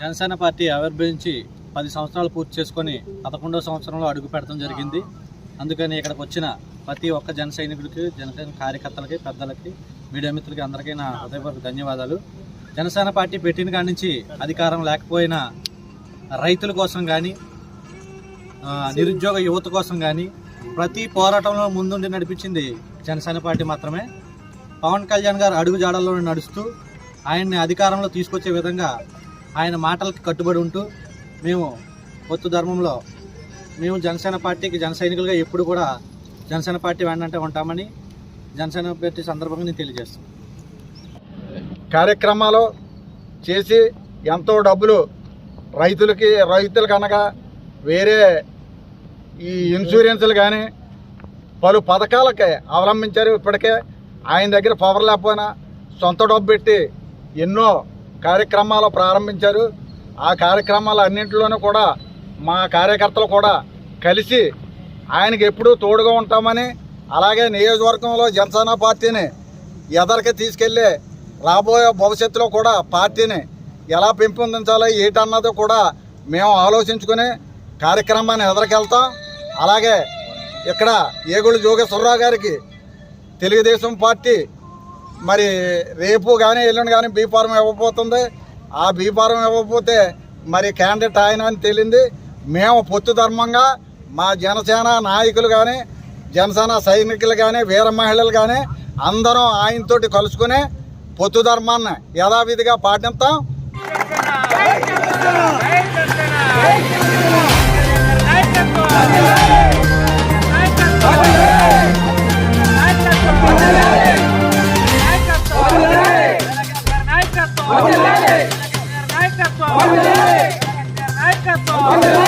Janasena party ఆవిర్భవించి పది సంవత్సరాలు పూర్తి చేసుకొని పదకొండవ సంవత్సరంలో అడుగు పెడతాం జరిగింది. అందుకని ఇక్కడికి వచ్చిన ప్రతి ఒక్క జన సైనికుడికి జనసేన కార్యకర్తలకి పెద్దలకి మీడియా మిత్రులకి అందరికీ నా హృదయపూర్వక ధన్యవాదాలు. జనసేన పార్టీ పెట్టిన కాడి నుంచి అధికారం లేకపోయినా రైతుల కోసం కానీ నిరుద్యోగ యువత కోసం కానీ ప్రతి పోరాటంలో ముందుండి నడిపించింది జనసేన పార్టీ మాత్రమే. పవన్ కళ్యాణ్ గారు అడుగు జాడల్లో నడుస్తూ ఆయన్ని అధికారంలో తీసుకొచ్చే విధంగా ఆయన మాటలకి కట్టుబడి ఉంటూ మేము పొత్తు ధర్మంలో మేము జనసేన పార్టీకి జన సైనికులుగా ఎప్పుడు కూడా జనసేన పార్టీ వెంటనే ఉంటామని జనసేన పార్టీ సందర్భంగా నేను తెలియజేస్తాను. కార్యక్రమాలు చేసి ఎంతో డబ్బులు రైతులకి రైతులు అనగా వేరే ఈ ఇన్సూరెన్సులు కానీ పలు పథకాలకి అవలంబించారు. ఇప్పటికే ఆయన దగ్గర పవర్ లేకపోయినా సొంత డబ్బు పెట్టి ఎన్నో కార్యక్రమాలు ప్రారంభించారు. ఆ కార్యక్రమాలు అన్నింటిలోనూ కూడా మా కార్యకర్తలు కూడా కలిసి ఆయనకి ఎప్పుడూ తోడుగా ఉంటామని అలాగే నియోజకవర్గంలో జనసేన పార్టీని ఎదరికి తీసుకెళ్ళి రాబోయే భవిష్యత్తులో కూడా పార్టీని ఎలా పెంపొందించాలో ఏటన్నది కూడా మేము ఆలోచించుకుని కార్యక్రమాన్ని ఎదరికెళ్తాం. అలాగే ఇక్కడ ఏగుడు జోగేశ్వరరావు గారికి తెలుగుదేశం పార్టీ మరి రేపు కానీ ఎల్లుండి కానీ బీ ఫారం ఇవ్వబోతుంది. ఆ బీ ఇవ్వకపోతే మరి క్యాండిడేట్ ఆయన అని తేలింది. మేము పొత్తు ధర్మంగా మా జనసేన నాయకులు కానీ జనసేన సైనికులు కానీ వీర మహిళలు కానీ అందరం ఆయనతోటి కలుసుకుని పొత్తు ధర్మాన్ని యథావిధిగా పాటిస్తాం. నాయకత్వం